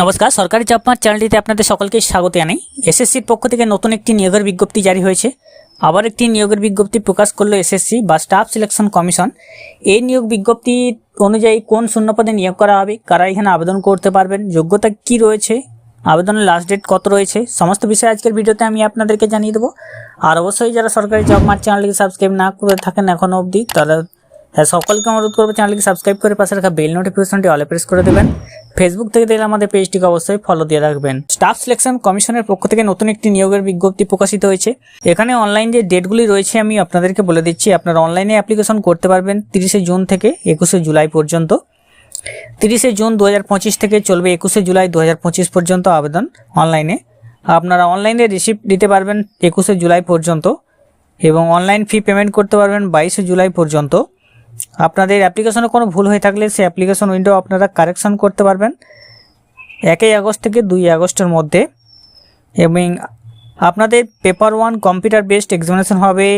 নমস্কার, সরকারি job mart চ্যানেলটিতে আপনাদের সকলকে স্বাগত জানাই। এসএসসির পক্ষ থেকে নতুন একটি নিয়োগের বিজ্ঞপ্তি জারি হয়েছে। আবার একটি নিয়োগের বিজ্ঞপ্তি প্রকাশ করল এসএসসি বা স্টাফ সিলেকশন কমিশন এই নিয়োগ বিজ্ঞপ্তি অনুযায়ী কোন শূন্যপদে নিয়োগ করা হবে, কারা এখানে আবেদন করতে পারবেন, যোগ্যতা কি রয়েছে, আবেদনের লাস্ট ডেট কত রয়েছে, সমস্ত বিষয়ে আজকের ভিডিওতে আমি আপনাদেরকে জানিয়ে দেবো। আর অবশ্যই যারা সরকারি জব মার্ট চ্যানেলটিকে সাবস্ক্রাইব না করে থাকেন এখনও অবধি, তারা হ্যাঁ সকলকে অনুরোধ করব চ্যানেলকে সাবস্ক্রাইব করে পাশে রাখা বেল নোটিফিকেশনটি অলে প্রেস করে দেবেন। ফেসবুক থেকে দেখলে আমাদের পেজটিকে অবশ্যই ফলো দিয়ে রাখবেন। স্টাফ সিলেকশন কমিশনের পক্ষ থেকে নতুন একটি নিয়োগের বিজ্ঞপ্তি প্রকাশিত হয়েছে। এখানে অনলাইন যে ডেটগুলি রয়েছে, আমি আপনাদেরকে বলে দিচ্ছি, আপনারা অনলাইনে অ্যাপ্লিকেশন করতে পারবেন তিরিশে জুন থেকে একুশে জুলাই পর্যন্ত। তিরিশে জুন দু হাজার পঁচিশ থেকে চলবে একুশে জুলাই দু হাজার পঁচিশ পর্যন্ত আবেদন অনলাইনে আপনারা অনলাইনে রিসিপ্ট দিতে পারবেন একুশে জুলাই পর্যন্ত এবং অনলাইন ফি পেমেন্ট করতে পারবেন বাইশে জুলাই পর্যন্ত। আপনাদের অ্যাপ্লিকেশনে কোনো ভুল হয়ে থাকলে সেই অ্যাপ্লিকেশন উইন্ডো আপনারা কারেকশন করতে পারবেন। একই আগস্ট থেকে দুই আগস্টের মধ্যে। এবং আপনাদের paper one computer based examination হবে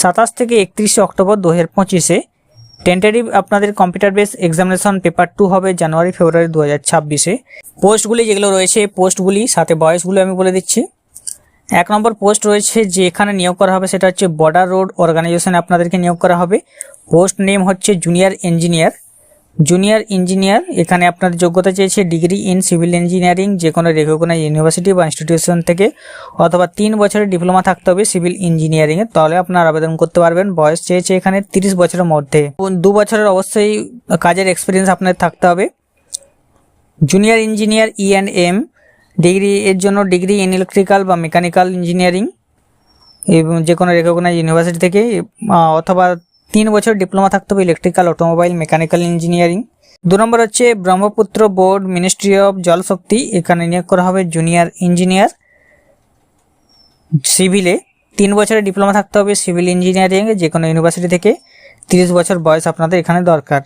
সাতাশ থেকে একত্রিশে অক্টোবর দু হাজার পঁচিশে। টেন্টারিভ আপনাদের computer base examination paper two হবে জানুয়ারি, ফেব্রুয়ারি দু হাজার ছাব্বিশে। পোস্টগুলি যেগুলো রয়েছে পোস্টগুলি সাথে বয়সগুলো আমি বলে দিচ্ছি। এক নম্বর পোস্ট রয়েছে যে এখানে নিয়োগ করা হবে, সেটা হচ্ছে বর্ডার রোড অর্গানাইজেশনে আপনাদেরকে নিয়োগ করা হবে। পোস্ট নেম হচ্ছে জুনিয়র ইঞ্জিনিয়ার জুনিয়র ইঞ্জিনিয়ার এখানে আপনার যোগ্যতা চেয়েছে ডিগ্রি ইন সিভিল ইঞ্জিনিয়ারিং যে কোনো রেকগনাইজ ইউনিভার্সিটি বা ইনস্টিটিউশন থেকে, অথবা তিন বছরের ডিপ্লোমা থাকতে হবে সিভিল ইঞ্জিনিয়ারিংয়ে, তাহলে আপনার আবেদন করতে পারবেন। বয়স চেয়েছে এখানে তিরিশ বছরের মধ্যে। দু বছরের অবশ্যই কাজের এক্সপিরিয়েন্স আপনার থাকতে হবে। Junior engineer E and M degree এর জন্য ডিগ্রি ইন ইলেকট্রিক্যাল বা মেকানিক্যাল ইঞ্জিনিয়ারিং এবং যে কোনো রেকগনাইজ ইউনিভার্সিটি থেকে অথবা তিন বছর ডিপ্লোমা থাকতে হবে ইলেকট্রিক্যাল অটোমোবাইল মেকানিক্যাল ইঞ্জিনিয়ারিং দু নম্বর হচ্ছে Brahmaputra board ministry of Jal Shakti এখানে নিয়োগ করা হবে জুনিয়র ইঞ্জিনিয়ার সিভিলে তিন বছরের ডিপ্লোমা থাকতে হবে সিভিল ইঞ্জিনিয়ারিং যে কোনো ইউনিভার্সিটি থেকে, তিরিশ বছর বয়স আপনাদের এখানে দরকার।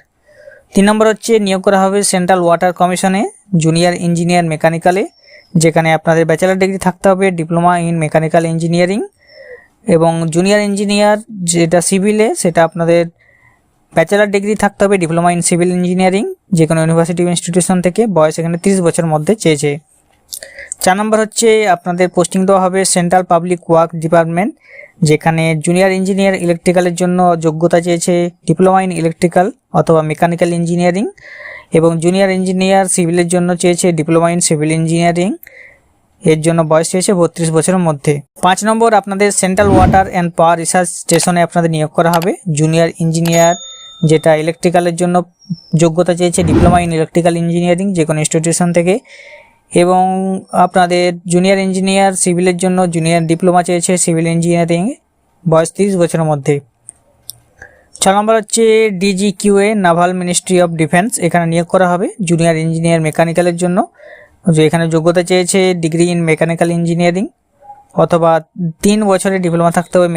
তিন নম্বর হচ্ছে নিয়োগ করা হবে সেন্ট্রাল ওয়াটার কমিশনে জুনিয়র ইঞ্জিনিয়ার মেকানিক্যালে যেখানে আপনাদের ব্যাচেলার ডিগ্রি থাকতে হবে ডিপ্লোমা ইন মেকানিক্যাল ইঞ্জিনিয়ারিং এবং জুনিয়র ইঞ্জিনিয়ার যেটা সিভিলে সেটা আপনাদের ব্যাচেলার ডিগ্রি থাকতে হবে ডিপ্লোমা ইন সিভিল ইঞ্জিনিয়ারিং যে কোনো ইউনিভার্সিটি ইনস্টিটিউশন থেকে। বয়স এখানে তিরিশ বছরের মধ্যে চেয়েছে। চার নম্বর হচ্ছে আপনাদের পোস্টিং দেওয়া হবে সেন্ট্রাল পাবলিক ওয়ার্ক ডিপার্টমেন্ট যেখানে জুনিয়র ইঞ্জিনিয়ার ইলেকট্রিক্যালের জন্য যোগ্যতা চেয়েছে ডিপ্লোমা ইন ইলেকট্রিক্যাল অথবা মেকানিক্যাল ইঞ্জিনিয়ারিং এবং জুনিয়র ইঞ্জিনিয়ার সিভিলের জন্য চেয়েছে ডিপ্লোমা ইন সিভিল ইঞ্জিনিয়ারিং এর জন্য বয়স চেয়েছে বত্রিশ বছরের মধ্যে। পাঁচ নম্বর, আপনাদের central water and power research স্টেশনে আপনাদের নিয়োগ করা হবে। জুনিয়র ইঞ্জিনিয়ার যেটা ইলেকট্রিক্যালের জন্য যোগ্যতা চেয়েছে ডিপ্লোমা ইন ইলেকট্রিক্যাল ইঞ্জিনিয়ারিং যে কোনো ইনস্টিটিউশন থেকে। এবং আপনাদের জুনিয়র ইঞ্জিনিয়ার সিভিলের জন্য জুনিয়র ডিপ্লোমা চেয়েছে সিভিল ইঞ্জিনিয়ারিং বয়স তিরিশ বছরের মধ্যে। ছ নম্বর হচ্ছে DG QA naval ministry of defence এখানে নিয়োগ করা হবে জুনিয়র ইঞ্জিনিয়ার মেকানিক্যালের জন্য। যে এখানে যোগ্যতা চেয়েছে ডিগ্রি ইন মেকানিক্যাল ইঞ্জিনিয়ারিং অথবা তিন বছরের ডিপ্লোমা থাকতে হবে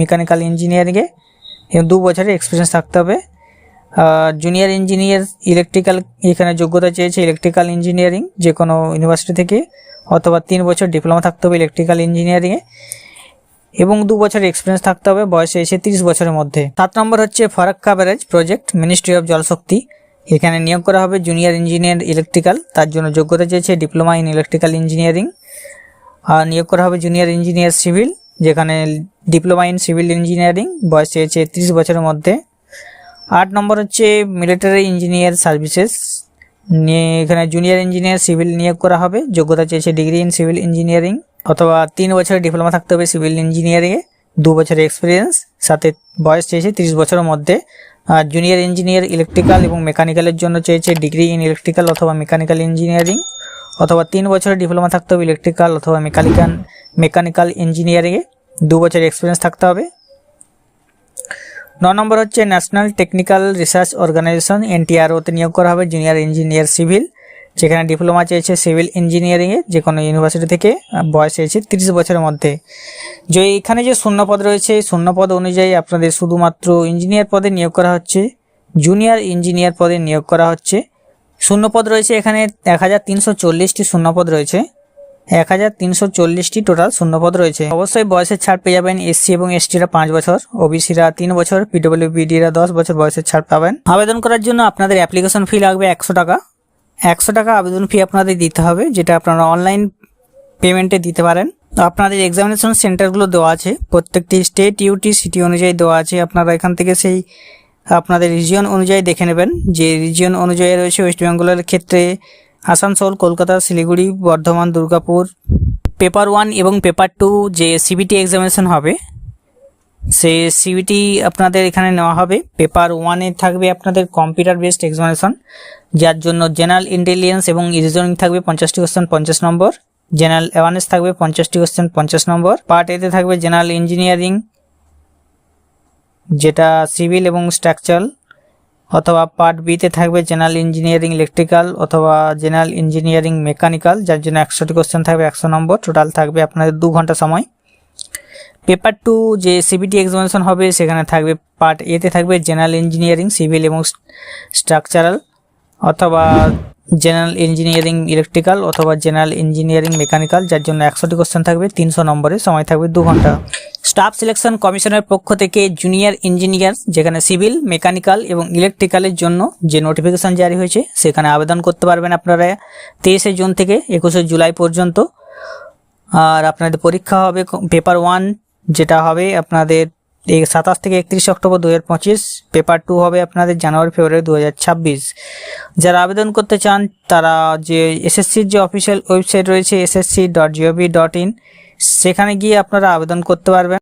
মেকানিক্যাল ইঞ্জিনিয়ারিংয়ে এবং দু বছরের এক্সপিরিয়েন্স থাকতে হবে। জুনিয়র ইঞ্জিনিয়ার ইলেকট্রিক্যাল এখানে যোগ্যতা চেয়েছে ইলেকট্রিক্যাল ইঞ্জিনিয়ারিং যে কোনো ইউনিভার্সিটি থেকে। অথবা তিন বছর ডিপ্লোমা থাকতে হবে ইলেকট্রিক্যাল ইঞ্জিনিয়ারিংয়ে এবং দু বছর এক্সপিরিয়েন্স থাকতে হবে বয়সে এসে তিরিশ বছরের মধ্যে। সাত নম্বর হচ্ছে Farakka barrage project ministry of Jal Shakti এখানে নিয়োগ করা হবে জুনিয়র ইঞ্জিনিয়ার ইলেকট্রিক্যাল তার জন্য যোগ্যতা চেয়েছে ডিপ্লোমা ইন ইলেকট্রিক্যাল ইঞ্জিনিয়ারিং আর নিয়োগ করা হবে জুনিয়র ইঞ্জিনিয়ার সিভিল যেখানে ডিপ্লোমা ইন সিভিল ইঞ্জিনিয়ারিং বয়স চেয়েছে তিরিশ বছরের মধ্যে। আট নম্বর হচ্ছে মিলিটারি ইঞ্জিনিয়ার সার্ভিসেস নিয়ে এখানে জুনিয়র ইঞ্জিনিয়ার সিভিল নিয়োগ করা হবে, যোগ্যতা চেয়েছে ডিগ্রি ইন সিভিল ইঞ্জিনিয়ারিং অথবা তিন বছরের ডিপ্লোমা থাকতে হবে সিভিল ইঞ্জিনিয়ারিংয়ে দু বছরের এক্সপিরিয়েন্স সাথে বয়স চেয়েছে তিরিশ বছরের মধ্যে। আর জুনিয়র ইঞ্জিনিয়ার ইলেকট্রিক্যাল এবং মেকানিক্যালের জন্য চেয়েছে ডিগ্রি ইন ইলেকট্রিক্যাল অথবা মেকানিক্যাল ইঞ্জিনিয়ারিং অথবা তিন বছরের ডিপ্লোমা থাকতে হবে ইলেকট্রিক্যাল অথবা মেকানিক্যাল মেকানিক্যাল ইঞ্জিনিয়ারিংয়ে দু বছরের এক্সপিরিয়েন্স থাকতে হবে। ন নম্বর হচ্ছে ন্যাশনাল টেকনিক্যাল রিসার্চ অর্গানাইজেশন এনটিআরওতে নিয়োগ করা হবে জুনিয়র ইঞ্জিনিয়ার সিভিল যেখানে ডিপ্লোমা চেয়েছে সিভিল ইঞ্জিনিয়ারিংয়ে যে কোনো ইউনিভার্সিটি থেকে বয়স চেয়েছে তিরিশ বছরের মধ্যে। যে এখানে যে শূন্যপদ রয়েছে, এই শূন্যপদ অনুযায়ী আপনাদের শুধুমাত্র ইঞ্জিনিয়ার পদে নিয়োগ করা হচ্ছে, জুনিয়র ইঞ্জিনিয়ার পদে নিয়োগ করা হচ্ছে। শূন্যপদ রয়েছে এখানে এক হাজার তিনশো চল্লিশটি শূন্যপদ রয়েছে। এক হাজার তিনশো চল্লিশটি টোটাল শূন্যপদ রয়েছে। অবশ্যই বয়সের ছাড় পেয়ে যাবেন এসসি এবং এসটিরা পাঁচ বছর, ওবিসিরা তিন বছর পিডব্লিউ পিডব্লিউবিডিরা দশ বছর বয়সের ছাড় পাবেন। আবেদন করার জন্য আপনাদের অ্যাপ্লিকেশন ফি লাগবে একশো টাকা। একশো টাকা আবেদন ফি আপনাদের দিতে হবে, যেটা আপনারা অনলাইন পেমেন্টে দিতে পারেন। আপনাদের এক্সামিনেশন সেন্টারগুলো দেওয়া আছে, প্রত্যেকটি স্টেট ইউটি সিটি অনুযায়ী দেওয়া আছে। আপনারা এখান থেকে সেই, আপনাদের রিজিয়ন অনুযায়ী দেখে নেবেন। যে রিজিয়ন অনুযায়ী রয়েছে ওয়েস্ট বেঙ্গলের ক্ষেত্রে আসানসোল, কলকাতা, শিলিগুড়ি, বর্ধমান, দুর্গাপুর পেপার ওয়ান এবং পেপার টু যে সিবিটি এক্সামিনেশন হবে সেই সিবিটি আপনাদের এখানে নেওয়া হবে। পেপার ওয়ানে থাকবে আপনাদের কম্পিউটার বেসড এক্সামিনেশন যার জন্য জেনারেল ইন্টেলিজেন্স এবং রিজনিং থাকবে পঞ্চাশটি কোশ্চেন পঞ্চাশ নম্বর। জেনারেল অ্যাওয়ারনেস থাকবে পঞ্চাশটি কোশ্চেন পঞ্চাশ নম্বর। পার্ট এতে থাকবে জেনারেল ইঞ্জিনিয়ারিং যেটা সিভিল এবং স্ট্রাকচারাল অথবা পার্ট বিতে থাকবে জেনারেল ইঞ্জিনিয়ারিং ইলেকট্রিক্যাল অথবা জেনারেল ইঞ্জিনিয়ারিং মেকানিক্যাল যার জন্য একশোটি কোশ্চেন থাকবে, একশো নম্বর। টোটাল থাকবে আপনাদের দু ঘণ্টা সময়। পেপার টু যে সিবিটি এক্সামিনেশন হবে, সেখানে থাকবে পার্ট এতে থাকবে জেনারেল ইঞ্জিনিয়ারিং সিভিল এবং স্ট্রাকচারাল অথবা জেনারেল ইঞ্জিনিয়ারিং ইলেকট্রিক্যাল অথবা জেনারেল ইঞ্জিনিয়ারিং মেকানিক্যাল যার জন্য একশোটি কোশ্চেন থাকবে, তিনশো নম্বরে সময় থাকবে দু ঘণ্টা। স্টাফ সিলেকশন কমিশনের পক্ষ থেকে জুনিয়র ইঞ্জিনিয়ার যেখানে সিভিল মেকানিক্যাল এবং ইলেকট্রিক্যালের জন্য যে নোটিফিকেশন জারি হয়েছে, সেখানে আবেদন করতে পারবেন আপনারা তেইশে জুন থেকে একুশে জুলাই পর্যন্ত। আর আপনাদের পরীক্ষা হবে পেপার ওয়ান যেটা হবে আপনাদের এই সাতাশ থেকে একত্রিশ অক্টোবর দু হাজার পঁচিশ পেপার টু হবে আপনাদের জানুয়ারি ফেব্রুয়ারি দু হাজার ছাব্বিশ। যারা আবেদন করতে চান, তারা যে এসএসসির যে অফিসিয়াল ওয়েবসাইট রয়েছে, এসএসসি ডট ডট ইন সেখানে গিয়ে আপনারা আবেদন করতে পারবেন।